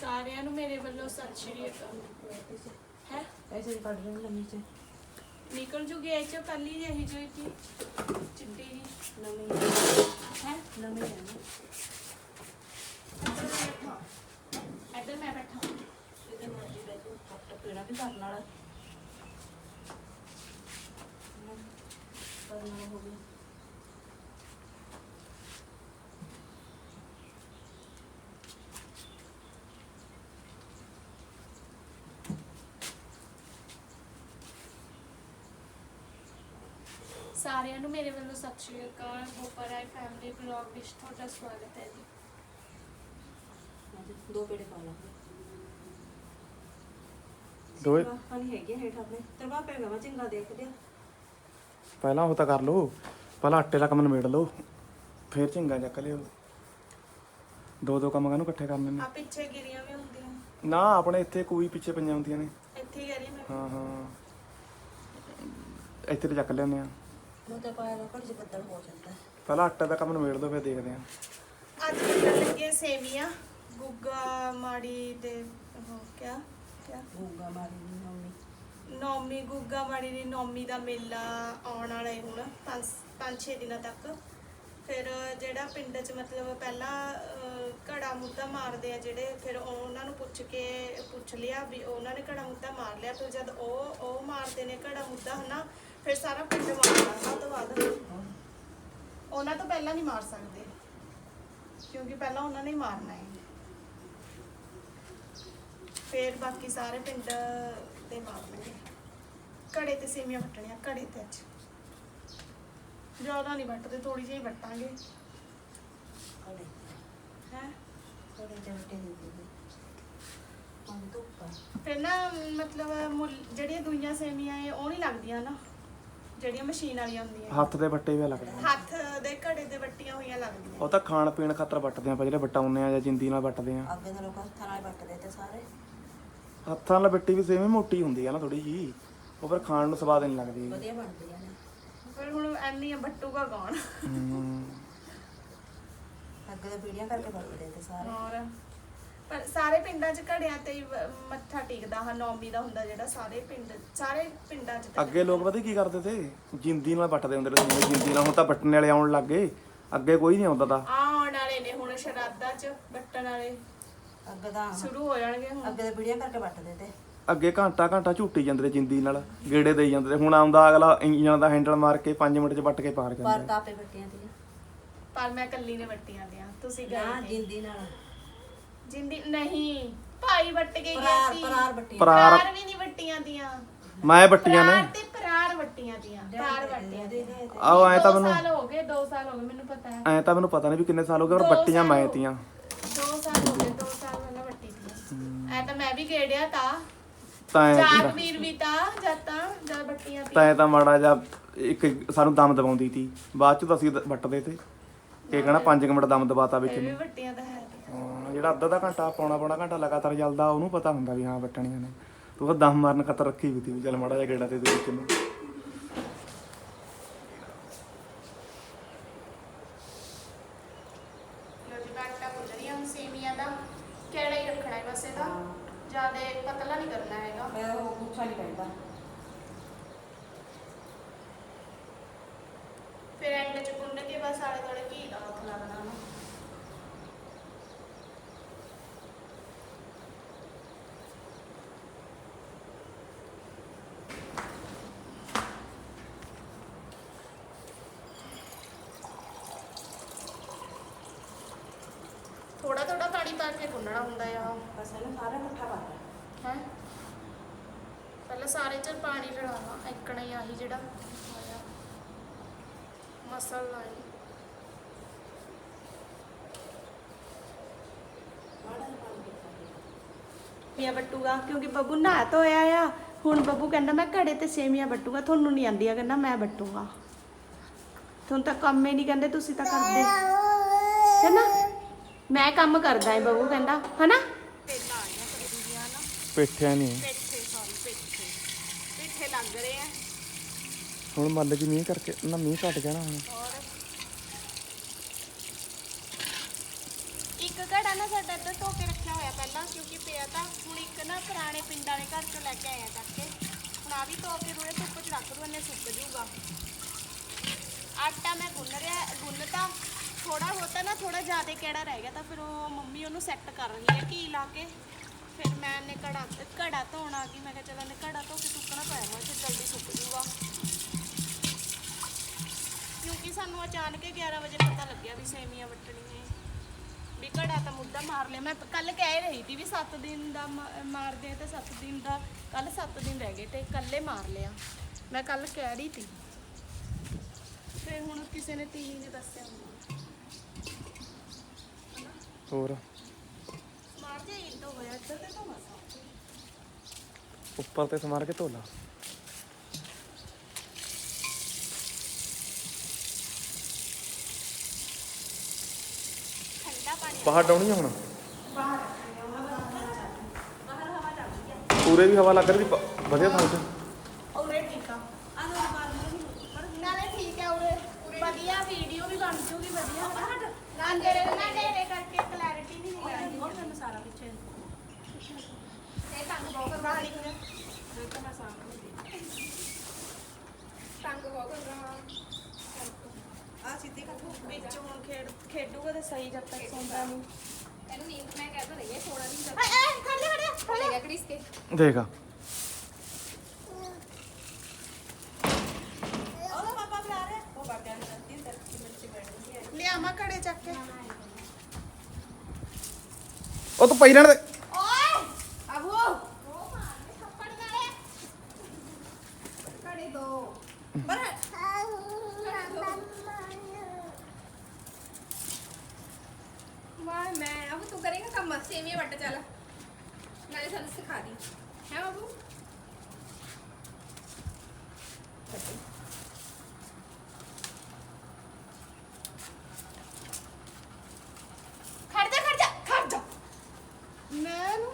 ਸਾਰਿਆਂ ਨੂੰ ਮੇਰੇ ਵੱਲੋਂ ਸਤਿ ਸ਼੍ਰੀ ਅਕਾਲ। ਹੈ? ਐਸੇ ਪੜ ਰਹੇ ਨੇ ਨੀਚੇ ਨਿਕਲ ਜੂਗੀ ਇਹ ਚੋ ਕੱਲੀ ਜਿਹੀ ਜੋ ਕੀ ਚਿੱਟੀ ਜੀ ਨਵੀਂ। ਹੈ? ਨਵੀਂ ਹੈ ਨਾ। ਇੱਧਰ ਮੈਂ ਬੈਠਾ ਇੱਧਰ ਮਰਜ਼ੀ ਬੈਠੋ ਟੱਪ ਪੀਣਾ ਵੀ ਕਰਨ ਵਾਲਾ। ਪਰ ਨਾ ਹੋ ਸਾਰਿਆਂ ਨੂੰ ਮੇਰੇ ਵੱਲੋਂ ਸਤਿ ਸ਼੍ਰੀ ਅਕਾਲ ਗੋਪਰਾਏ ਫੈਮਿਲੀ ਬਲੌਗ ਵਿੱਚ ਤੁਹਾਡਾ ਸਵਾਗਤ ਹੈ ਜੀ। ਦੋ ਪੇੜੇ ਪਾ ਲਾ ਦੋ ਪਾਣੀ ਹੈਗੇ ਹੇਠ ਆਪਣੇ। ਤਰਵਾ ਪੈਗਾ ਵਾ ਚੰਗਾ ਦੇਖਦੇ ਆ ਪਹਿਲਾਂ ਉਹ ਤਾਂ ਕਰ ਲਓ ਪਹਿਲਾਂ ਆਟੇ ਦਾ ਕੰਮ ਨਿਬੇੜ ਲਓ ਫਿਰ ਚੰਗਾ ਚੱਕ ਲਿਓ। ਦੋ ਦੋ ਕੰਮ ਕਾਨੂੰ ਇਕੱਠੇ ਕਰਨੇ ਨੇ? ਆ ਪਿੱਛੇ ਗਿਰੀਆਂ ਵੀ ਹੁੰਦੀਆਂ। ਨਾ ਆਪਣੇ ਇੱਥੇ ਕੋਈ ਪਿੱਛੇ ਪਈਆਂ ਹੁੰਦੀਆਂ ਨੇ। ਇੱਥੇ ਗਿਰੀ ਮੈਂ ਹਾਂ ਹਾਂ। ਇੱਥੇ ਤੇ ਚੱਕ ਲੈਂਦੇ ਆ ਨੂੰ ਤਾਂ ਪਹਿਲਾਂ ਆਟੇ ਦਾ ਕੰਮ ਨਿਬੇੜ ਦੋ ਫਿਰ ਦੇਖਦੇ ਹਾਂ। ਦਿਨਾਂ ਤੱਕ। ਫਿਰ ਜਿਹੜਾ ਪਿੰਡ 'ਚ ਮਤਲਬ ਪਹਿਲਾਂ ਘੜਾ ਮੁੱਦਾ ਮਾਰਦੇ ਆ ਜਿਹੜੇ ਫਿਰ ਉਹਨਾਂ ਨੂੰ ਪੁੱਛ ਕੇ ਪੁੱਛ ਲਿਆ ਵੀ ਉਹਨਾਂ ਨੇ ਘੜਾ ਮੁੱਦਾ ਮਾਰ ਲਿਆ ਫਿਰ ਜਦ ਉਹ ਉਹ ਮਾਰਦੇ ਨੇ ਘੜਾ ਮੁੱਦਾ ਹਨਾ ਫਿਰ ਸਾਰਾ ਪਿੰਡ ਮਾਰਦਾ ਸਭ ਤੋਂ ਵੱਧ। ਉਹਨਾਂ ਤੋਂ ਪਹਿਲਾਂ ਨਹੀਂ ਮਾਰ ਸਕਦੇ। ਕਿਉਂਕਿ ਪਹਿਲਾਂ ਉਹਨਾਂ ਨੇ ਮਾਰਨਾ ਹੈ। ਫਿਰ ਬਾਕੀ ਸਾਰੇ ਪਿੰਡ ਤੇ ਮਾਰਨੇ ਘੜੇ ਤੇ ਸੇਮੀਆਂ ਵੱਟਣੀਆਂ ਘੜੇ ਤੇ ਅੱਜ। ਜ਼ਿਆਦਾ ਨਹੀਂ ਵੱਟਦੇ ਥੋੜੀ ਜਿਹੀ ਵੱਟਾਂਗੇ। ਘੜੇ। ਹੈ? ਘੜੇ ਤੇ ਵੱਟੇ ਦੇ ਦੇ ਫਿਰ ਨਾ ਮਤਲਬ ਜਿਹੜੀਆਂ ਦੂਈਆਂ ਸੇਮੀਆਂ ਏ ਉਹ ਨਹੀਂ ਲੱਗਦੀਆਂ ਨਾ। ਜਿਹੜੀਆਂ ਮਸ਼ੀਨ ਵਾਲੀਆਂ ਹੁੰਦੀਆਂ ਹੱਥ ਦੇ ਵੱਟੇ ਵੀ ਲੱਗਦੇ ਨੇ। ਹੱਥ ਦੇ ਘੜੇ ਤੇ ਵੱਟੀਆਂ ਹੋਈਆਂ ਲੱਗਦੀਆਂ ਉਹ ਤਾਂ ਖਾਣ ਪੀਣ ਖਾਤਰ ਵੱਟਦੇ ਆ ਆਪਾਂ ਜਿਹੜੇ ਵਟਾਉਂਦੇ ਆ ਜਾਂ ਜਿੰਦੀ ਨਾਲ ਵੱਟਦੇ ਆ। ਅੱਗੇ ਦੇ ਲੋਕ ਹੱਥਾਂ ਨਾਲ ਵੱਟ ਦੇਤੇ ਸਾਰੇ। ਹੱਥਾਂ ਨਾਲ ਵੱਟੀ ਵੀ ਸੇਵੇਂ ਮੋਟੀ ਹੁੰਦੀ ਆ ਨਾ ਥੋੜੀ ਜੀ ਉਹ ਫਿਰ ਖਾਣ ਨੂੰ ਸਵਾਦ ਨਹੀਂ ਲੱਗਦੀ। ਵਧੀਆ ਬਣਦੀਆਂ ਨੇ। ਫਿਰ ਹੁਣ ਐਨੀਆਂ ਵੱਟੂਗਾ ਕੌਣ? ਹਮ, ਅੱਗੇ ਦੇ ਪੀੜੀਆਂ ਕਰਕੇ ਵੱਟ ਦੇਤੇ ਸਾਰੇ। ਹੋਰ? ਪਰ ਸਾਰੇ ਪਿੰਡਾਂ 'ਚ ਘੜਿਆਂ ਤੇ ਹੀ ਵ- ਮੱਥਾ ਟੇਕਦਾ ਹਾਂ ਨੌਮੀ ਦਾ ਹੁੰਦਾ ਜਿਹੜਾ ਸਾਰੇ ਪਿੰਡ ਸਾਰੇ ਪਿੰਡਾਂ 'ਚ ਤਾਂ ਅੱਗੇ ਲੋਕ ਪਤਾ ਕੀ ਕਰਦੇ ਤੇ? ਜਿੰਦੀ ਨਾਲ ਵੱਟਦੇ ਹੁੰਦੇ ਨੇ ਜਿਵੇਂ ਜਿੰਦੀ ਨਾਲ ਹੁਣ ਤਾਂ ਵੱਟਣ ਵਾਲੇ ਆਉਣ ਲੱਗ ਗਏ। ਅੱਗੇ ਕੋਈ ਨਹੀਂ ਆਉਂਦਾ ਤਾਂ। ਆਉਣ ਵਾਲੇ ਨੇ ਹੁਣ ਸ਼ਰਾਧਾਂ 'ਚ ਵੱਟਣ ਵਾਲੇ। ਅੱਗੇ ਦਾ ਸ਼ੁਰੂ ਹੋ ਜਾਣਗੇ ਹੁਣ। ਅੱਗੇ ਦੇ ਪੀੜੀਆਂ ਕਰਕੇ ਵੱਟ ਦੇਤੇ ਅੱਗੇ ਘੰਟਾ ਘੰਟਾ ਝੂਟੀ ਜਾਂਦੇ ਨੇ ਜਿੰਦੀ ਨਾਲ ਗੇੜੇ ਦੇਈ ਜਾਂਦੇ ਨੇ। ਹੁਣ ਆਉਂਦਾ ਅਗਲਾ ਇੰਜਣ ਦਾ ਹੈਂਡਲ ਮਾਰ ਕੇ 5 ਮਿੰਟ 'ਚ ਵੱਟ ਕੇ ਪਾਰ ਪਰ ਜਾਂਦਾ ਤਾਪੇ ਵੱਟੀਆਂ ਦੀਆਂ ਪਰ ਮੈਂ ਕੱਲੀ ਨੇ ਵੱਟੀਆਂ ਦੀਆਂ। ਤੁਸੀਂ ਗਏ ਨੀ। ਜਿੰਦੀ ਨਾਲ। ਜਿੰਦੀ ਨਹੀਂ ਭਾਈ ਵੱਟ ਕੇ ਗਿਆ ਪਰਾਰ ਸੀ ਪਰਾਰ ਵੱਟੀਆਂ। ਪਰਾਰ ਪਰਾਰ ਵੀ ਨਹੀਂ ਵੱਟੀਆਂ ਦੀਆਂ। ਮੈਂ ਵੱਟੀਆਂ ਨੇ। ਪਰਾਰ ਤੇ ਪਰਾਰ ਵੱਟੀਆਂ ਦੀਆਂ ਪਰਾਰ ਵੱਟੀਆਂ ਦੀਆਂ। ਆਹ ਐ ਤਾਂ ਦੋ ਮੈਨੂੰ ਸਾਲ ਹੋ ਗਏ 2 ਸਾਲ ਹੋ ਗਏ ਮੈਨੂੰ ਪਤਾ ਹੈ। ਐ ਤਾਂ ਮੈਨੂੰ ਪਤਾ ਨਹੀਂ ਵੀ ਕਿੰਨੇ ਸਾਲ ਹੋ ਗਏ ਪਰ ਦੋ ਸਾਲ ਮੈਂ ਹੋ- ਤੀਆਂ। 2 ਸਾਲ ਹੋ ਗਏ 2 ਸਾਲ ਪਹਿਲਾਂ ਵੱਟੀ ਦੀਆਂ। ਐ ਤਾਂ ਮੈਂ ਵੀ ਗੇੜਿਆ ਤਾਂ। ਤਾਂ ਐਂ ਜਾਗ ਸੀਗਾ। ਵੀਰ ਵੀ ਤਾਂ ਜਦ ਤਾਂ ਜਦ ਵੱਟੀਆਂ ਤਾਂ ਐ ਤਾਂ ਮਾੜਾ ਜਿਹਾ ਇੱਕ ਸਾਨੂੰ ਦਮ ਦਬਾਉਂਦੀ ਤੀ। ਬਾਅਦ ਚ ਤਾਂ ਅਸੀਂ ਦ- ਵੱਟਦੇ ਤੇ। ਇਹ ਕਹਣਾ 5 ਮਿੰਟ ਦਮ ਦਬਾਤਾ ਵਿੱਚ ਇਹ ਵੀ ਵੱਟੀਆਂ ਤਾਂ ਹੈ ਹਾਂ, ਜਿਹੜਾ ਅੱਧਾ ਦਾ ਘੰਟਾ ਪੌਣਾ ਪੌਣਾ ਘੰਟਾ ਲਗਾਤਾਰ ਚੱਲਦਾ ਉਹਨੂੰ ਪਤਾ ਹੁੰਦਾ ਵੀ ਹਾਂ ਵੱਟਣੀਆਂ ਨੇ। ਤੂੰ ਤਾਂ ਦਮ ਮਾਰਨ ਖਤਰ ਰੱਖੀ ਵੀ ਤੀ ਵੀ ਚੱਲ ਮਾੜਾ ਜਿਹਾ ਗੇੜਾ ਤੇ ਦੇ ਵਿੱਚ ਨੂੰ। ਲੋ ਜੀ ਆਟਾ ਗੁੰਨ ਰਹੀ ਹਾਂ ਸੇਮੀਆਂ ਦਾ ਕਿਹੜਾ ਹੀ ਰੱਖਣਾ ਹੈ ਬਸ ਇਹਦਾ। ਜ਼ਿਆਦਾ ਪਤਲਾ ਨਹੀਂ ਕਰਨਾ ਹੈਗਾ। ਮੈਂ ਉਹ ਗੁੱਛਾ ਨਹੀਂ ਪੈਂਦਾ ਫਿਰ ਐਂਡ ਚ ਗੁੰਨ ਕੇ ਬਸ ਆਲੇ ਦੁਆਲੇ ਘੀ ਦਾ ਹੱਥ ਲੱਗਣਾ ਨਾ ਥੋੜਾ ਥੋੜਾ ਪਾਣੀ ਗੁੰਨਣਾ ਹੁੰਦਾ ਆ। ਬਸ ਇਹਨੂੰ ਸਾਰਾ ਇਕੱਠਾ ਕਰ ਲੈ ਹੈ? ਪਹਿਲਾਂ ਸਾਰੇ ਚ ਪਾਣੀ ਰਲਾਵਾ ਇੱਕਣਾ ਹੀ ਆਹੀ ਜਿਹੜਾ ਆਇਆ। ਮਸਲ ਸੇਮੀਆਂ ਵੱਟੂਗਾ ਕਿਉਂਕਿ ਬੱਬੂ ਨਹਾ ਧੋਇਆ ਆ। ਹੁਣ ਬੱਬੂ ਕਹਿੰਦਾ ਮੈਂ ਘੜੇ ਤੇ ਸੇਮੀਆਂ ਵੱਟੂਗਾ ਤੁਹਾਨੂੰ ਨਹੀਂ ਆਂਦੀਆਂ ਕਹਿੰਦਾ ਮੈਂ ਵੱਟੂਗਾ ਤੁਹਾਨੂੰ ਤਾਂ ਕੰਮ ਹੀ ਨਹੀਂ ਕਹਿੰਦੇ ਤੁਸੀਂ ਤਾਂ ਕਰਦੇ। ਹੈਨਾ? ਮੈਂ ਕੰਮ ਕਰਦਾ ਹੈ ਬੱਬੂ ਕਹਿੰਦਾ ਹਨਾ? ਪੇਠਿਆਂ ਨਹੀਂ ਪੇਠੇ ਸੌਰੀ ਪੇਠੇ। ਪੇਠੇ ਲੱਗ ਰਹੇ ਆ। ਹੁਣ ਮੱਲ ਜੀ ਮੀਂਹ ਕਰਕੇ ਨਾ ਮੀਂਹ ਘਟ ਗਿਆ ਨਾ ਹੁਣ। ਔਰ ਇੱਕ ਘੜਾ ਨਾ ਸਾਡਾ ਇੱਧਰ ਧੋ ਕੇ ਰੱਖਿਆ ਹੋਇਆ ਪਹਿਲਾਂ ਕਿਉਂਕਿ ਤਾਂ। ਹੁਣ ਇੱਕ ਨਾ ਪੁਰਾਣੇ ਪਿੰਡ ਵਾਲੇ ਘਰ ਚੋਂ ਲੈ ਕੇ ਆਇਆ ਚੱਕ ਕੇ ਹੁਣ ਆ ਵੀ ਧੋ ਕੇ ਰੋਏ ਧੁੱਪ 'ਚ ਰੱਖ ਦੂ ਇਹਨੇ ਸੁੱਕ ਜੂਗਾ। ਆਟਾ ਮੈਂ ਗੁੰਨ ਰਿਹਾ ਗੁੰਨਤਾ। ਥੋੜਾ ਹੋਤਾ ਨਾ ਥੋੜਾ ਜ਼ਿਆਦਾ ਕਿਹੜਾ ਰਹਿ ਗਿਆ ਤਾਂ ਫਿਰ ਉਹ ਮੰਮੀ ਉਹਨੂੰ ਸੈੱਟ ਕਰ ਰਹੀ ਹੈ ਘੀ ਲਾ ਕੇ। ਫਿਰ ਮੈਂ ਨੇ ਘੜਾ ਘੜਾ ਧੋਣ ਆ ਗਈ ਮੈਂ ਕਿਹਾ ਚਲ ਇਹਨੇ ਘੜਾ ਧੋ ਕੇ ਸੁੱਕਣਾ ਪਾਇਆ ਮੈਂ ਫਿਰ ਜਲਦੀ ਸੁੱਕ ਜੂਗਾ। ਕਿਉਂਕਿ ਸਾਨੂੰ ਅਚਾਨਕ ਹੀ 11 ਵਜੇ ਪਤਾ ਲੱਗਿਆ ਵੀ ਸੇਮੀਆਂ ਵੱਟਣੀਆਂ ਵੀ ਘੜਾ ਤਾਂ ਮੁੱਦਾ ਮਾਰ ਲਿਆ। ਮੈਂ ਕੱਲ ਕਹਿ ਰਹੀ ਸੀ ਵੀ 7 ਦਿਨ ਦਾ ਮਾਰਦੇ ਆ ਤੇ 7 ਦਿਨ ਦਾ ਕੱਲ 7 ਦਿਨ ਰਹਿ ਗਏ ਤੇ ਕੱਲੇ ਮਾਰ ਲਿਆ। ਮੈਂ ਕੱਲ ਕਹਿ ਰਹੀ ਸੀ। ਤੇ ਹੁਣ ਕਿਸੇ ਨੇ ਤੀਨ ਨੇ ਦੱਸਿਆ। ਮੈਨੂੰ। ਹੋਰ? ਤੇ ਤਾਂ ਉੱਪਰ ਤੇ ਸਮਾਰ ਕੇ ਧੋ ਲਾ ਬਾਹਰ ਡਾਉਣੀ ਆ ਹੁਣ? ਬਾਹਰ ਪੂਰੇ ਵੀ ਹਵਾ ਲੱਗ ਰਹੀ ਵਧੀਆ ਥਾਂ 'ਚ ਉਰੇ ਠੀਕ ਆ ਨਾਲੇ ਠੀਕ ਹੈ ਉਰੇ ਵਧੀਆ ਵੀਡੀਓ ਵੀ ਬਣ ਜੂਗੀ ਵਧੀਆ ਅੰਦਰ ਨਾ ਡੇਰੇ ਕਰਕੇ ਕਲੈਰਿਟੀ ਨਹੀਂ ਆਉਂਦੀ ਹੋਰ ਤੁਹਾਨੂੰ ਸਾਰਾ ਪਿੱਛੇ ਇਹ ਤੰਗ ਬਹੁਤ ਕਰਵਾ ਰਹੀ ਹੈ ਮੈਂ ਤਾਂ ਮੈਂ ਸਾਹਮਣੇ ਤੰਗ ਬਹੁਤ ਕਰ ਰਹਾ ਆ ਸਿੱਧੀ ਕਰ ਵਿੱਚ ਹੁਣ ਖੇਡ ਖੇਡੂਗਾ ਤੇ ਸਹੀ ਜਦ ਤੱਕ ਸੌਂਦਾ ਨਹੀਂ। ਇਹਨੂੰ ਨੀਂਦ ਮੈਂ ਕਹਿ ਤਾਂ ਰਹੀ ਹੈ ਥੋੜਾ ਦਿਨ ਏ ਏ ਖੜ ਜਾ ਖੜ ਜਾ ਚੱਲੇਗਾ ਕ੍ਰਿਸ ਕੇ ਦੇਖ। ਆ ਉਹਦਾ ਪਾਪਾ ਬੁਲਾ ਰਿਹਾ। ਉਹ ਬਾਟਿਆਂ ਨੂੰ ਰੱਤੀ ਤਰਕੀ ਮਿੰਟ ਬੈਠ ਗਈ ਲਿਆਵਾਂ ਘੜੇ ਚੱਕ ਕੇ ਉਹ ਤੂੰ ਪਈ ਰਹਿਣ ਦੇ ਓਏ ਅਬੂ ਉਹ ਮਾਰਨੇ ਥੱਪੜ ਨਾਲੇ ਘੜੇ ਦੋ ਪਰ ਵਾਹ ਮੈਂ ਅਬ ਤੂੰ ਕਰੇਗਾ ਕੰਮ ਸੇਵੀਆਂ ਵੱਟ ਚੱਲ ਨਾਲੇ ਸਾਨੂੰ ਸਿਖਾ ਦੀ ਹੈ ਬਾਬੂ ਖੜ ਜਾ ਖੜ ਜਾ ਖੜ ਜਾ ਮੈਂ ਨੂੰ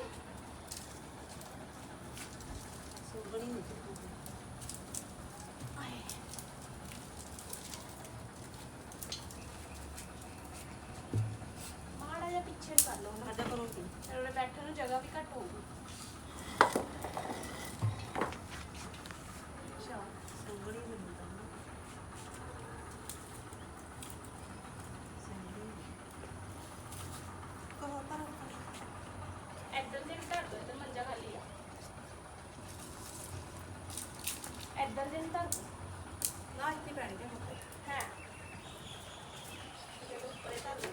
ਮਾੜਾ ਜਿਹਾ ਪਿੱਛੇ ਨੂੰ ਕਰ ਲਓ ਨਾ ਸਾਡਾ ਕਰੋ ਕੀ ਫਿਰ ਉਹਨੇ ਬੈਠਣ ਨੂੰ ਜਗ੍ਹਾ ਵੀ ਘੱਟ ਹੋਊਗੀ ਅੱਛਾ ਸੰਗੜੀ ਨਹੀਂ ਤਾਂ ਕਹੋ ਪਰ ਇੱਧਰ ਦੇ ਧਰ ਦੋ ਇੱਧਰ ਮੰਜਾ ਖਾਲੀ ਆ ਇੱਧਰ ਦੇ ਧਰ ਦੋ ਨਾ ਇੱਥੇ ਪੈਣ ਕੇ ਮੁੱਕ ਹੈ ਚਲੋ ਉੱਪਰ ਹੀ ਧਰ ਦੋ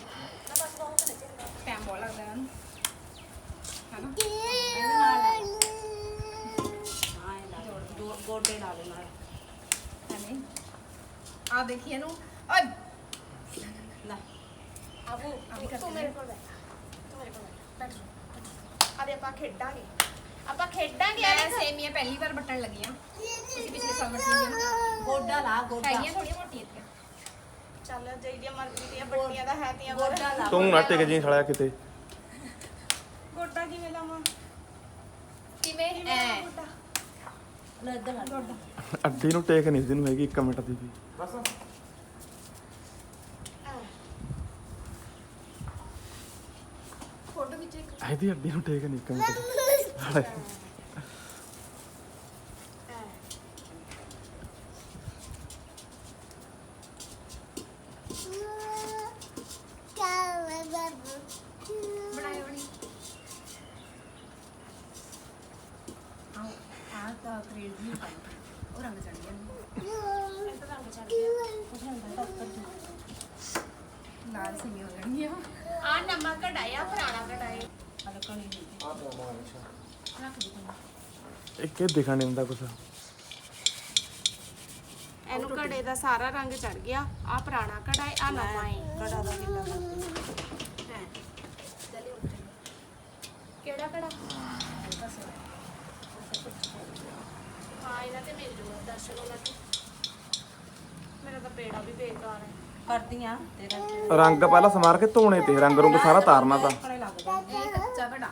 ਨਾ ਬਸ ਬਹੁਤ ਨਹੀਂ ਚੰਗਾ ਟਾਈਮ ਬਹੁਤ ਲੱਗਦਾ ਇਹਨਾਂ ਨੂੰ ਹਨਾ ਇਹਦੇ ਨਾਲ ਹਾਂ ਇਹ ਲਾ ਲਓ। ਦੋ ਗੋਡੇ ਲਾ ਲਓ ਨਾਲ ਹਨੇ ਆ ਦੇਖੀ ਇਹਨੂੰ। ਓਏ! ਲੈ ਆਬੂ ਤੂੰ ਮੇਰੇ ਕੋਲ ਬੈਠ। ਤੂੰ ਮੇਰੇ ਕੋਲ ਬੈਠ। ਬੈਠ ਆਪਾਂ ਖੇਡਾਂਗੇ। ਆਪਾਂ ਖੇਡਾਂਗੇ ਮੈਂ ਸੇਵੀਆਂ ਪਹਿਲੀ ਵਾਰ ਵੱਟਣ ਲੱਗੀ ਆ। ਤੁਸੀਂ ਪਿਛਲੇ ਸਾਲ ਵੱਟੀਆਂ ਗੋਡਾ ਲਾ ਗੋਡਾ। ਹੈਗੀਆਂ ਥੋੜੀਆਂ ਮੋਟੀਆਂ ਤੇ ਚੱਲ ਜਿਹੜੀਆਂ ਮਰਜ਼ੀ ਦੀਆਂ ਬੱਟੀਆਂ ਦਾ ਹੈ ਤੀਆਂ ਗੋਡਾ ਲਾ ਤੂੰ ਨਾ ਟਿਕ ਜੀ ਖੜਿਆ ਕਿਤੇ। ਗੋਡਾ ਕਿਵੇਂ ਲਾਵਾਂ? ਕਿਵੇਂ? ਐ। ਗੋਡਾ? ਲੈ ਇੱਧਰ ਲਾ। ਗੋਡਾ। ਅੱਡੀ ਨੂੰ ਟੇਕ ਨਹੀਂ ਜਿਹਨੂੰ ਹੈਗੀ 1 ਮਿੰਟ ਦੀ ਵੀ ਐ। ਫੋਟੋ ਵਿੱਚ ਇੱਕ। ਇਹਦੀ ਅੱਡੀ ਨੂੰ ਟੇਕ ਨਹੀਂ 1 ਮਿੰਟ ਦੀ ਐ। ਬਣਾਏ ਬਣੀ ਆਹ ਆਹ ਤਾਂ ਕ੍ਰੇਜ਼ ਨਹੀਂ ਪਾਈ ਉਹ ਰੰਗ ਚੜ ਗਿਆ ਇਹ ਤਾਂ ਰੰਗ ਚੜ ਗਿਆ ਲਾਲ ਸੇਵੀਆਂ ਹੋ ਜਾਣਗੀਆਂ ਆ ਨਵਾਂ ਕਢਾਇਆ ਪੁਰਾਣਾ ਕਢਾਇਆ ਹਲਕਣੀ ਰੱਖ ਦੇ ਤੂੰ ਇੱਕ ਇਹ ਦਿਖਣ ਨਹੀਂ ਹੁੰਦਾ ਕੁਛ। ਇਹਨੂੰ ਕੜੇ ਦਾ ਸਾਰਾ ਰੰਗ ਚੜ ਗਿਆ। ਆ ਪੁਰਾਣਾ ਕਢਾਈ ਆ ਨਵਾਂ ਹੈ। ਕੜਾ ਦਾ ਕਿੰਨਾ ਕਰਦੀ ਹੈ। ਚਲੇ ਉੱਠ ਕਿਹੜਾ ਸੇ ਹਾਂ ਇਹਨਾਂ ਤੇ ਮਿਲ ਜੂਗਾ ਦਰਸ਼ਨ ਉਹਨਾਂ ਤੇ। ਮੇਰਾ ਤਾਂ ਪੇੜਾ ਵੀ ਬੇਕਾਰ ਹੈ। ਕਰਦੀਆਂ ਤੇਰਾ ਰੰਗ ਪਹਿਲਾਂ ਸਮਾਰ ਕੇ ਧੋਣੇ ਤੇ ਰੰਗ ਰੁੰਗ ਸਾਰਾ ਤਾਰਨਾ ਤਾਂ। ਲੱਗਦਾ ਇਹ ਕੱਚਾ ਘੜਾ।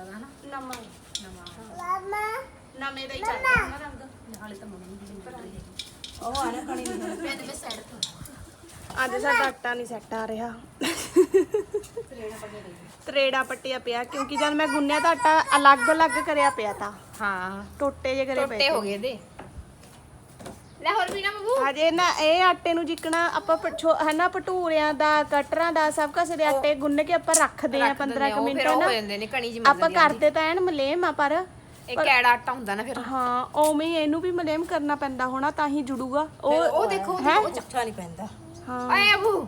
ਮੈਨੂੰ ਲੱਗਦਾ ਨਾ ਨਵਾਂ ਹੈ। ਨਵਾਂ ਨਵੇਂ ਦਾ ਹੀ ਚੱਲਦਾ ਨਾ ਰੰਗ ਹਾਲੇ ਤਾਂ ਮੰਮੀ ਦੀ ਨਹੀਂ ਹੈਗੀ ਉਹ ਆ ਨਾ ਕਣੀ ਨਹੀਂ ਮੈਂ ਤੇ ਸਾਈਡ ਤੋਂ ਅੱਜ ਸਾਡਾ ਆਟਾ ਨਹੀਂ ਸੈੱਟ ਆ ਰਿਹਾ ਤਰੇੜਾ ਪੱਟਿਆ ਪਿਆ ਕਿਉਂਕਿ ਜਦ ਮੈਂ ਗੁੰਨਿਆ ਤਾਂ ਆਟਾ ਅਲੱਗ-ਅਲੱਗ ਕਰਿਆ ਪਿਆ ਤਾਂ ਹਾਂ ਟੋਟੇ ਜੇ ਕਰੇ ਪਏ ਟੋਟੇ ਹੋ ਗਏ ਇਹਦੇ ਲੈ ਹੋਰ ਵੀ ਨਾ ਬੱਬੂ ਇਹ ਆਟੇ ਨੂੰ ਜਿੱਕਣਾ ਆਪਾਂ ਪਛੋ ਹਨਾ ਭਟੂਰਿਆਂ ਦਾ ਕਟਰਾਂ ਦਾ ਸਭ ਕੁਝ ਦੇ ਆਟੇ ਗੁੰਨ ਕੇ ਆਪਾਂ ਰੱਖਦੇ ਆ 15 ਕੁ ਮਿੰਟ ਨਾ? ਹੋ ਜਾਂਦੇ ਨੇ ਕਣੀ ਜੀ ਆਪਾਂ ਕਰਦੇ ਤਾਂ ਐਨ ਮਲੇਮ ਆ ਪਰ ਇਹ ਕੈੜਾ ਆਟਾ ਹੁੰਦਾ ਨਾ ਫਿਰ। ਹਾਂ ਉਵੇਂ ਇਹਨੂੰ ਵੀ ਮਲੇਮ ਕਰਨਾ ਪੈਂਦਾ ਹੋਣਾ ਤਾਂ ਹੀ ਜੁੜੂਗਾ। ਉਹ ਉਹ ਦੇਖੋ ਉਹ ਚੱਠਾ ਨਹੀਂ ਪੈਂਦਾ। ਹਾਂ। ਓਏ ਅਬੂ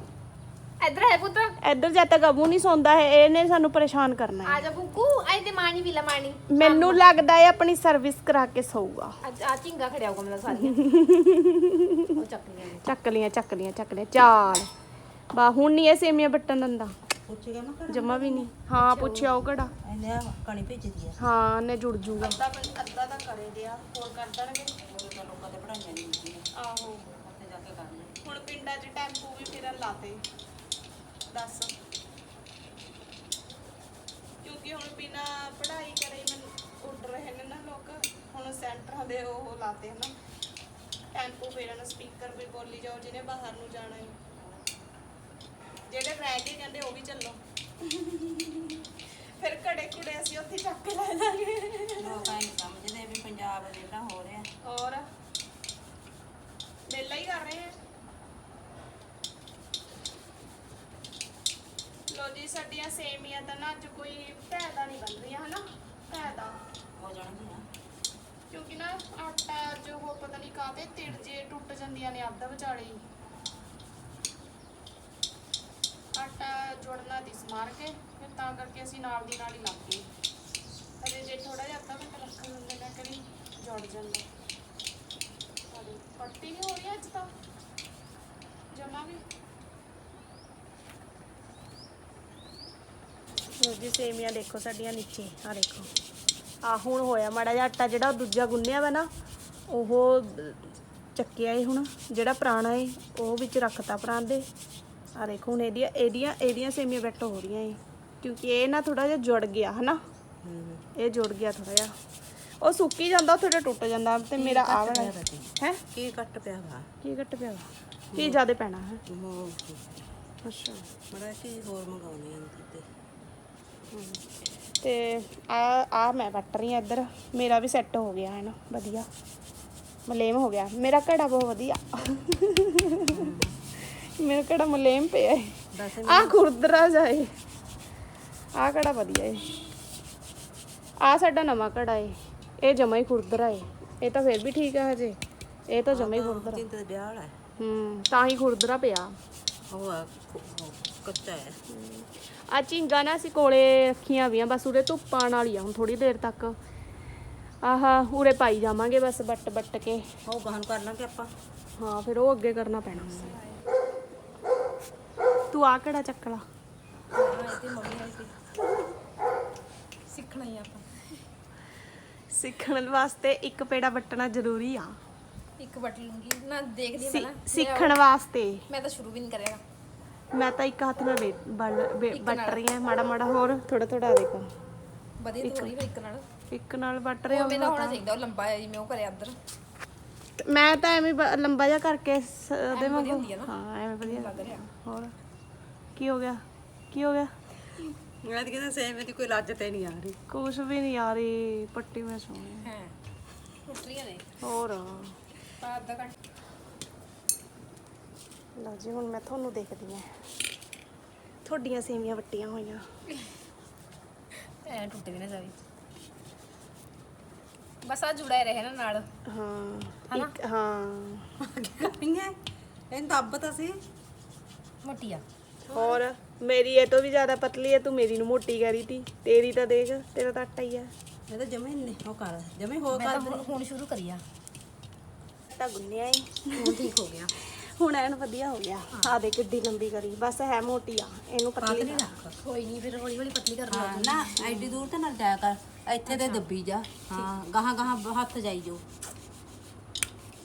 ਇੱਧਰ ਹੈ ਪੁੱਤ। ਇੱਧਰ ਜਦ ਤੱਕ ਅਬੂ ਨਹੀਂ ਸੌਂਦਾ ਹੈ ਇਹਨੇ ਸਾਨੂੰ ਪਰੇਸ਼ਾਨ ਕਰਨਾ ਹੈ। ਆ ਜਾ ਬੁੱਕੂ ਐ ਤੇ ਮਾਣੀ ਵੀ ਲਮਾਣੀ ਮੈਨੂੰ ਲੱਗਦਾ ਹੈ ਆਪਣੀ ਸਰਵਿਸ ਕਰਾ ਕੇ ਸੌਊਗਾ। ਅੱਜ ਆ ਝਿੰਗਾ ਖੜਿਆ ਹੋਗਾ ਮਤਲਬ ਸਾਰੀਆਂ। ਉਹ ਚੱਕ ਲਿਆ ਚੱਕ ਲੀਆਂ ਚੱਕ ਲੀਆਂ ਚੱਕ ਲੀਆਂ। ਚਾਲ। ਬਾ ਹੁਣ ਨਹੀਂ ਇਹ ਸੇਮੀਆਂ ਬੱਟਣ ਦਿੰਦਾ। ਪੁੱਛੇਗਾ ਮੈਂ ਜਮਾ ਵੀ ਨਹੀਂ ਹਾਂ ਪੁੱਛਿਆ ਉਹ ਕਿਹੜਾ ਇਹਨੇ ਆਹ ਕਣੀ ਭੇਜਦੀ ਆ। ਹਾਂ ਨੇ ਜੁੜ ਜੂਗਾ। ਅੱਧਾ ਅੱਧਾ ਤਾਂ ਕਰੇ ਦਿਆ ਹੋਰ ਕਰ ਦੇਣਗੇ ਉਹ ਤਾਂ ਲੋਕਾਂ ਦੇ ਪੜਾਈਆਂ ਨਹੀਂ ਹੁੰਦੀਆਂ। ਆਹੋ। ਉੱਥੇ ਜਾ ਕੇ ਕਰ ਲੈ ਹੁਣ ਪਿੰਡਾਂ 'ਚ ਟੈਂਪੂ ਵੀ ਫਿਰਨ ਲਾਤੇ। ਦੱਸ। ਕਿਉਂਕਿ ਹੁਣ ਬਿਨਾ ਪੜ੍ਹਾਈ ਕਰੇ ਮਨ ਉੱਡ ਰਹੇ ਨੇ ਨਾ ਲੋਕ। ਹੁਣ ਸੈਂਟਰਾਂ ਦੇ ਉਹ ਲਾਤੇ ਹਨ। ਟੈਂਪੂ ਫਿਰਨ ਸਪੀਕਰ ਵੀ ਬੋਲੀ ਜਾਓ ਜਿਹਨੇ ਬਾਹਰ ਨੂੰ ਜਾਣਾ ਹੈ ਜਿਹੜੇ ਰਹਿ ਕੇ ਕਹਿੰਦੇ ਉਹ ਵੀ ਚੱਲੋ। ਫਿਰ ਘੜੇ ਕੁੜੇ ਅਸੀਂ ਉੱਥੇ ਚੱਕ ਕੇ ਲੈ ਜਾਾਂਗੇ ਲੋਕ ਐਂ ਨੀ ਸਮਝਦੇ ਵੀ ਪੰਜਾਬ ਜਿਹੜਾ ਹੋ ਰਿਹਾ। ਔਰ ਮੇਲਾ ਹੀ ਕਰ ਰਹੇ ਹੈ ਲੋ ਜੀ ਸਾਡੀਆਂ ਸੇਮੀਆਂ ਤਾਂ ਨਾ ਅੱਜ ਕੋਈ ਭੈਦਾ ਨਹੀਂ ਬਣ ਰਹੀਆਂ ਹਨਾ? ਭੈਦਾ ਹੋ ਜਾਣਗੀਆਂ। ਕਿਉਂਕਿ ਨਾ ਆਟਾ ਜੋ ਉਹ ਪਤਾ ਨਹੀਂ ਕਾਹਤੇ ਤਿੜ ਜੇ ਟੁੱਟ ਜਾਂਦੀਆਂ ਨੇ ਅੱਧਾ ਵਿਚਾਲੇ ਹੀ। ਆਟਾ ਜੋੜਨਾ ਦੀ ਸਮਾਰ ਕੇ ਫਿਰ ਤਾਂ ਕਰਕੇ ਅਸੀਂ ਨਾਲ ਦੀ ਨਾਲ ਹੀ ਲੱਗ ਗਏ। ਅਜੇ ਜੇ ਥੋੜਾ ਜਿਹਾ ਅੱਧਾ ਘੰਟਾ ਰੱਖ ਲੈਂਦੇ ਨਾ ਕਰੀ ਜੁੜ ਜਾਂਦਾ। ਸਾਡੇ ਪੱਟੀ ਨਹੀਂ ਹੋ ਰਹੀ ਅੱਜ ਤਾਂ। ਜਮਾ ਵੀ। ਲੋ ਜੀ ਸੇਮੀਆਂ ਦੇਖੋ ਸਾਡੀਆਂ ਨੀਚੇ ਆ ਦੇਖੋ। ਆ ਹੁਣ ਹੋਇਆ ਮਾੜਾ ਜਿਹਾ ਆਟਾ ਜਿਹੜਾ ਦੂਜਾ ਗੁੰਨਿਆ ਵਾ ਨਾ ਉਹ ਚੱਕਿਆ ਏ ਹੁਣ ਜਿਹੜਾ ਪੁਰਾਣਾ ਏ ਉਹ ਵਿੱਚ ਰੱਖਤਾ ਪਰਾਂਦੇ ਆ ਦੇਖੋ ਹੁਣ ਇਹਦੀਆਂ ਇਹਦੀਆਂ ਇਹਦੀਆਂ ਸੇਮੀਆਂ ਬੈਟ ਹੋ ਰਹੀਆਂ ਏ ਕਿਉਂਕਿ ਇਹ ਨਾ ਥੋੜਾ ਜਿਹਾ ਜੁੜ ਗਿਆ ਹਨਾ? ਇਹ ਜੁੜ ਗਿਆ ਥੋੜਾ ਜਿਹਾ। ਉਹ ਸੁੱਕੀ ਜਾਂਦਾ ਥੋੜਾ ਟੁੱਟ ਜਾਂਦਾ ਤੇ ਮੇਰਾ ਆ ਵਾਲਾ ਹੈ? ਕੀ ਕੱਟ ਪਿਆ ਵਾ? ਕੀ ਘੱਟ ਪਿਆ ਵਾ? ਕੀ ਜ਼ਿਆਦਾ ਪੈਣਾ ਹੈ? ਅੱਛਾ। ਮੜਾ ਕੀ ਹੋਰ ਮੰਗਾਉਣੀ ਆਂ ਤੇ। ਤੇ ਆ ਆ ਮੈਂ ਵੱਟ ਰਹੀ ਆ ਇੱਧਰ। ਮੇਰਾ ਵੀ ਸੈੱਟ ਹੋ ਗਿਆ ਹੈ ਨਾ ਵਧੀਆ। ਮਲੇਮ ਹੋ ਗਿਆ। ਮੇਰਾ ਘੜਾ ਬਹੁਤ ਵਧੀਆ। ਮੇਰਾ ਘੜਾ ਮਲੇਮ ਪਿਆ ਹੈ। ਆ ਖੁਰਦਰਾ ਜਾਏ ਆ ਘੜਾ ਵਧੀਆ ਹੈ। ਆ ਸਾਡਾ ਨਵਾਂ ਘੜਾ ਹੈ। ਇਹ ਜਮਾ ਹੀ ਖੁਰਦਰਾ ਹੈ। ਇਹ ਤਾਂ ਫਿਰ ਵੀ ਠੀਕ ਹੈ ਹਜੇ। ਇਹ ਤਾਂ ਜਮਾ ਹੀ ਖੁਰਦਰਾ। ਚਿੰਤਾ ਦੇ ਵਿਆਹ ਵਾਲਾ ਹੈ। ਹੂੰ ਤਾਂ ਹੀ ਖੁਰਦਰਾ ਪਿਆ। ਉਹ ਕੱਚਾ ਹੈ। ਆ ਝਿੰਗਾ ਨਾ ਅਸੀਂ ਕੋਲੇ ਰੱਖੀਆਂ ਵੀਆਂ ਬਸ ਉਰੇ ਧੁੱਪ ਵਾਲੀ ਆ ਹੁਣ ਥੋੜੀ ਦੇਰ ਤੱਕ। ਆਹਾ ਉਰੇ ਪਾਈ ਜਾਵਾਂਗੇ ਬਸ ਬੱਟ ਬੱਟ ਕੇ। ਉਹ ਗਾਹਨ ਕਰ ਲਾਂਗੇ ਆਪਾਂ। ਹਾਂ ਫਿਰ ਉਹ ਅੱਗੇ ਕਰਨਾ ਪੈਣਾ। ਤੂੰ ਆ ਕਿਹੜਾ ਚੱਕਲਾ? ਸਿੱਖਣਾ ਹੀ ਆਪਾਂ। ਸਿੱਖਣ ਵਾਸਤੇ ਇੱਕ ਪੇੜਾ ਵੱਟਣਾ ਜ਼ਰੂਰੀ ਆ। ਇੱਕ ਬਟ ਲੂੰਗੀ। ਨਾ ਦੇਖਦੀ ਪਹਿਲਾਂ। ਸਿੱਖਣ ਵਾਸਤੇ। ਮੈਂ ਤਾਂ ਸ਼ੁਰੂ ਵੀ ਨਹੀਂ ਕਰਿਆ। ਮੈਂ ਤਾਂ ਇੱਕ ਹੱਥ ਨਾਲ ਵੇ- ਬਲ- ਵੇ- ਵੱਟ ਰਹੀ ਆ ਮਾੜਾ ਮਾੜਾ ਹੋਰ ਥੋੜਾ ਥੋੜਾ ਦੇਖੋ। ਵਧੀਆ ਤੋਂ ਹੋਣੀ ਇੱਕ ਨਾਲ? ਇੱਕ ਨਾਲ ਵੱਟ ਰਿਹਾ ਉਹ ਮੇਰਾ ਹੋਣਾ ਚਾਹੀਦਾ ਉਹ ਲੰਬਾ ਹੈ ਜਿਵੇਂ ਉਹ ਕਰਿਆ ਉੱਧਰ ਮੈਂ ਤਾਂ ਐਵੇਂ ਬ- ਲੰਬਾ ਜਿਹਾ ਕਰਕੇ ਸ- ਉਹਦੇ ਵਾਂਗੂ। ਹੁੰਦੀ ਆ ਨਾ। ਹਾਂ ਐਵੇਂ ਵਧੀਆ। ਲੱਗ ਰਿਹਾ। ਹੋਰ ਕੀ ਹੋ ਗਿਆ? ਕੀ ਹੋ ਗਿਆ? ਮੈਂ ਤਾਂ ਕਹਿੰਦਾ ਸੇਮ ਦੀ ਕੋਈ ਲੱਜਤ ਹੀ ਨਹੀਂ ਆ ਰਹੀ। ਕੁਛ ਵੀ ਨਹੀਂ ਆ ਰਹੀ ਪੱਟੀ ਮੈਂ ਸੋਹਣੀ ਹਾਂ ਉੱਤਰੀਆਂ ਨੇ। ਹੋਰ। ਪਾ ਅੱਧਾ ਘੰਟਾ। ਲਓ ਜੀ ਹੁਣ ਮੈਂ ਤੁਹਾਨੂੰ ਦੇਖਦੀ ਹਾਂ। ਤੁਹਾਡੀਆਂ ਸੇਮੀਆਂ ਵੱਟੀਆਂ ਹੋਈਆਂ। ਐ ਟੁੱਟ ਗਏ ਨਾ ਸਾਰੀ। ਬਸ ਆ ਜੁੜਾ ਹੀ ਰਹੇ ਨਾ ਨਾਲ। ਹਾਂ ਇੱਕ ਹਾਂ। ਪਈਆਂ ਇਹਨੂੰ ਦੱਬ ਤਾਂ ਸੀ ਮੋਟੀ ਆ ਹੋਰ ਮੇਰੀ ਇਹ ਤੋਂ ਵੀ ਜ਼ਿਆਦਾ ਪਤਲੀ ਹੈ ਤੂੰ ਮੇਰੀ ਨੂੰ ਮੋਟੀ ਕਰੀ ਤੀ। ਤੇਰੀ ਤਾਂ ਦੇਖ ਤੇਰਾ ਤਾਂ ਆਟਾ ਹੀ ਆ ਇਹ ਤਾਂ ਜਮੇ ਨਹੀਂ ਉਹ ਕਰ ਜਮੇ ਹੋ ਮੈਂ ਕਰ ਤਾਂ ਹੁਣ- ਹੁਣ ਸ਼ੁਰੂ ਕਰੀ ਆ। ਆਟਾ ਗੁੰਨਿਆ ਹੀ। ਹੁਣ ਠੀਕ ਹੋ ਗਿਆ। ਹੁਣ ਐਨ ਵਧੀਆ ਹੋ ਗਿਆ। ਆ ਦੇ ਕਿੱਡੀ ਲੰਬੀ ਕਰੀ। ਬਸ ਹੈ ਮੋਟੀ ਆ ਇਹਨੂੰ ਪਤਲੀ ਪਤਲੀ ਰੱਖ। ਕੋਈ ਨਹੀਂ ਫਿਰ ਹੌਲੀ ਹੌਲੀ ਪਤਲੀ ਕਰ ਹਾਂ ਨਾ ਐਡੀ ਦੂਰ ਤੇ ਨਾ ਜਾਇਆ ਕਰ। ਇੱਥੇ ਤੇ ਦੱਬੀ ਜਾ। ਹਾਂ ਗਾਹਾਂ ਗਾਹਾਂ ਹੱਥ ਜਾਈ ਜੋ।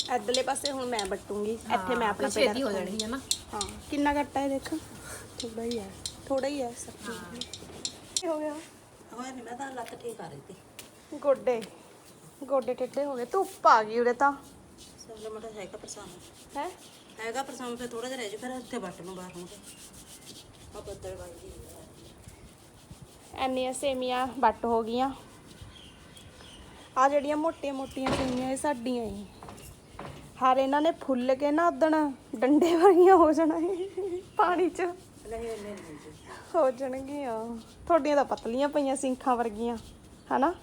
ਇੱਧਰਲੇ ਪਾਸੇ ਹੁਣ ਮੈਂ ਵੱਟੂੰਗੀ। ਇੱਥੇ ਮੈਂ ਆਪਣਾ ਛੇਤੀ ਪੇੜਾ ਹੋ ਜਾਣੀ ਹੈ ਨਾ। ਹਾਂ ਕਿੰਨਾ ਘੱਟਾ ਹੈ ਦੇਖ। ਥੋੜਾ ਹੀ ਹੈ ਥੋੜਾ ਹੀ ਹੈ ਸਭ ਕੀ ਹੋ ਗਿਆ? ਹੋਇਆ ਨਹੀਂ ਮੈਂ ਤਾਂ ਲੱਤ ਠੀਕ ਕਰ ਰਹੀ ਗੋਡੇ ਗੋਡੇ ਟੇਢੇ ਹੋ ਗਏ। ਧੁੱਪ ਆ ਗਈ ਉਰੇ ਤਾਂ। ਸਭ ਮਟਾ ਹੈ ਕਿ ਪਰਸਾਨ ਹੈ? ਹੈਗਾ ਪਰ ਸਾਹਮਣੇ ਫਿਰ ਥੋੜਾ ਜਿਹਾ ਰਹਿ ਜੂ ਫਿਰ ਉੱਥੇ ਵੱਟ ਨੂੰ ਬਾਹਰ ਨੂੰ ਆ ਬੱਦਲ ਵਾਈ ਦੀ ਐਨੀਆਂ ਸੇਮੀਆਂ ਵੱਟ ਹੋ ਗਈਆਂ। ਆ ਜਿਹੜੀਆਂ ਮੋਟੀਆਂ ਮੋਟੀਆਂ ਸੇਮੀਆਂ ਇਹ ਸਾਡੀਆਂ ਹੀ। ਹਰ ਇਹਨਾਂ ਨੇ ਫੁੱਲ ਕੇ ਨਾ ਉਦਣ ਡੰਡੇ ਵਰਗੀਆਂ ਹੋ ਜਾਣਾ ਏ ਪਾਣੀ 'ਚ। ਨਹੀਂ ਇੰਨੇ ਨਹੀਂ ਜੀ ਹੋ ਜਾਣਗੀਆਂ। ਤੁਹਾਡੀਆਂ ਤਾਂ ਪਤਲੀਆਂ ਪਈਆਂ ਸਿੰਖਾਂ ਵਰਗੀਆਂ ਹਨਾ?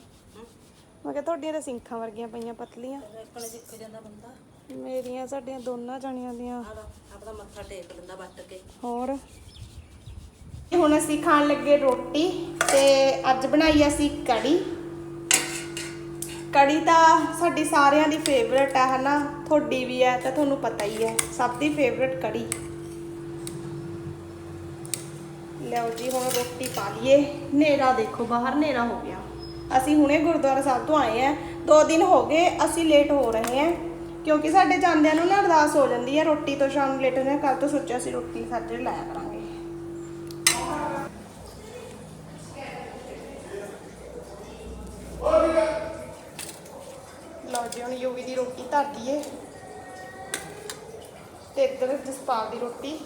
ਮੈਂ ਕਿਹਾ ਤੁਹਾਡੀਆਂ ਤਾਂ ਸਿੰਖਾਂ ਵਰਗੀਆਂ ਪਈਆਂ ਪਤਲੀਆਂ। ਕੋਲੇ ਜਿੱਕ ਜਾਂਦਾ ਬੰਦਾ। ਮੇਰੀਆਂ ਸਾਡੀਆਂ ਦੋਨਾਂ ਜਣੀਆਂ ਦੀਆਂ। ਆਪਦਾ ਮੱਥਾ ਟੇਕ ਲੈਂਦਾ ਵੱਟ ਕੇ। ਹੋਰ? ਹੁਣ ਅਸੀਂ ਖਾਣ ਲੱਗੇ ਰੋਟੀ ਤੇ ਅੱਜ ਬਣਾਈ ਅਸੀਂ ਕੜੀ। ਕੜੀ ਤਾਂ ਸਾਡੀ ਸਾਰਿਆਂ ਦੀ ਫੇਵਰਟ ਹੈ ਹਨਾ? ਤੁਹਾਡੀ ਵੀ ਹੈ ਤਾਂ ਤੁਹਾਨੂੰ ਪਤਾ ਹੀ ਹੈ ਸਭ ਦੀ ਫੇਵਰਟ ਕੜੀ। ਲਓ ਜੀ ਹੁਣ ਰੋਟੀ ਪਾ ਲਈਏ। ਹਨੇਰਾ ਦੇਖੋ ਬਾਹਰ ਹਨੇਰਾ ਹੋ ਗਿਆ। ਅਸੀਂ ਹੁਣੇ ਗੁਰਦੁਆਰਾ ਸਾਹਿਬ ਤੋਂ ਆਏ ਆ। ਦੋ ਦਿਨ ਹੋ ਗਏ ਅਸੀਂ ਲੇਟ ਹੋ ਰਹੇ ਹਾਂ ਕਿਉਂਕਿ ਸਾਡੇ ਜਾਂਦਿਆਂ ਨੂੰ ਨਾ ਅਰਦਾਸ ਹੋ ਜਾਂਦੀ ਹੈ ਰੋਟੀ ਤੋਂ ਸ਼ਾਮ ਨੂੰ ਲੇਟ ਹੁੰਦੇ ਕੱਲ ਤੋਂ ਸੋਚਿਆ ਸੀ ਰੋਟੀ ਸਾਡੇ ਲਾਇਆ ਕਰਾਂਗੇ। ਲਓ ਜੀ, ਹੁਣ ਯੂਵੀ ਦੀ ਰੋਟੀ ਧਰ ਦਈਏ ਤੇ ਇੱਧਰ ਜਸਪਾਲ ਦੀ ਰੋਟੀ।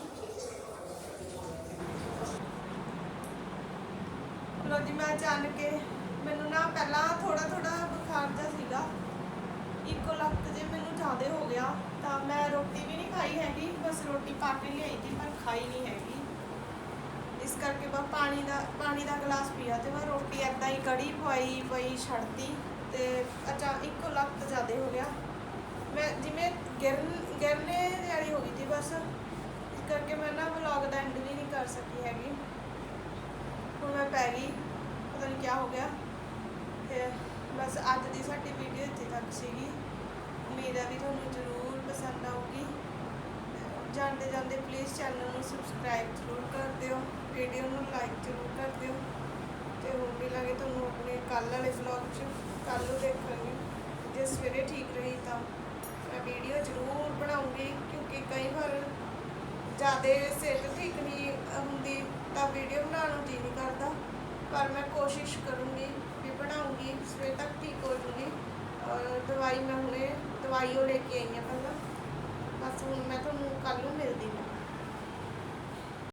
ਲਓ ਜੀ, ਮੈਂ ਅਚਾਨਕ ਕੇ ਮੈਨੂੰ ਨਾ ਪਹਿਲਾਂ ਥੋੜਾ ਥੋੜਾ ਬੁਖਾਰ ਦਾ ਸੀਗਾ। ਇੱਕੋ ਲੱਤ ਜੇ ਮੈਨੂੰ ਜ਼ਿਆਦਾ ਹੋ ਗਿਆ ਤਾਂ ਮੈਂ ਰੋਟੀ ਵੀ ਨਹੀਂ ਖਾਈ ਹੈਗੀ, ਬਸ ਰੋਟੀ ਪਾ ਕੇ ਲਿਆਈ ਸੀ, ਪਰ ਖਾਈ ਨਹੀਂ ਹੈਗੀ। ਇਸ ਕਰਕੇ ਬਸ ਪਾਣੀ ਦਾ ਪਾਣੀ ਦਾ ਗਲਾਸ ਪੀਆ ਤੇ ਮੈਂ ਰੋਟੀ ਏਦਾਂ ਹੀ ਕੜੀ ਪਈ ਪਈ, ਛੱਡਤੀ ਤੇ ਅਚਾ ਇੱਕੋ ਲੱਤ ਜ਼ਿਆਦਾ ਹੋ ਗਿਆ। ਮੈਂ ਜਿਵੇਂ ਗਿਰਨ, ਗਿਰਨੇ ਵਾਲੀ ਹੋ ਗਈ ਸੀ ਬਸ, ਇਸ ਕਰਕੇ ਮੈਂ ਨਾ ਵਲੌਗ ਦਾ ਐਂਡ ਵੀ ਨਹੀਂ ਕਰ ਸਕੀ ਹੈਗੀ। ਹੁਣ ਮੈਂ ਪੈ ਗਈ, ਪਤਾ ਨਹੀਂ ਕੀ ਹੋ ਗਿਆ ਤੇ ਬਸ ਅੱਜ ਦੀ ਸਾਡੀ ਵੀਡੀਓ ਇੱਥੇ ਤੱਕ ਸੀਗੀ। ਉਮੀਦ ਹੈ ਵੀ ਤੁਹਾਨੂੰ ਜ਼ਰੂਰ ਪਸੰਦ ਆਊਗੀ। ਜਾਂਦੇ ਜਾਂਦੇ ਪਲੀਜ਼ ਚੈਨਲ ਨੂੰ ਸਬਸਕ੍ਰਾਈਬ ਜ਼ਰੂਰ ਕਰ ਦਿਓ ਵੀਡੀਓ ਨੂੰ ਲਾਈਕ ਜ਼ਰੂਰ ਕਰ ਦਿਓ। ਤੇ ਹੁਣ ਮਿਲਾਂਗੇ ਤੁਹਾਨੂੰ ਆਪਣੇ ਕੱਲ੍ਹ ਵਾਲੇ ਵਲੌਗ 'ਚ ਕੱਲ੍ਹ ਨੂੰ ਦੇਖਾਂਗੇ। ਜੇ ਸਵੇਰੇ ਠੀਕ ਰਹੀ ਤਾਂ ਮੈਂ ਵੀਡੀਓ ਜ਼ਰੂਰ ਬਣਾਉਂਗੀ, ਕਿਉਂਕਿ ਕਈ ਵਾਰ ਜ਼ਿਆਦਾ ਸਿਹਤ ਠੀਕ ਨਹੀਂ ਹੁੰਦੀ ਤਾਂ ਵੀਡੀਓ ਬਣਾਉਣ ਨੂੰ ਜੀ ਨਹੀਂ ਕਰਦਾ। ਪਰ ਮੈਂ ਕੋਸ਼ਿਸ਼ ਕਰੂੰਗੀ ਵੀ ਸਵੇਰ ਤੱਕ ਠੀਕ ਹੋ ਜੂਗੀ। ਔਰ ਦਵਾਈ ਮੈਂ ਹੁਣੇ ਦਵਾਈ ਉਹ ਲੈ ਕੇ ਆਈ ਹਾਂ ਪਹਿਲਾਂ। ਬਸ ਹੁਣ ਮੈਂ ਤੁਹਾਨੂੰ ਕੱਲ ਨੂੰ ਮਿਲਦੀ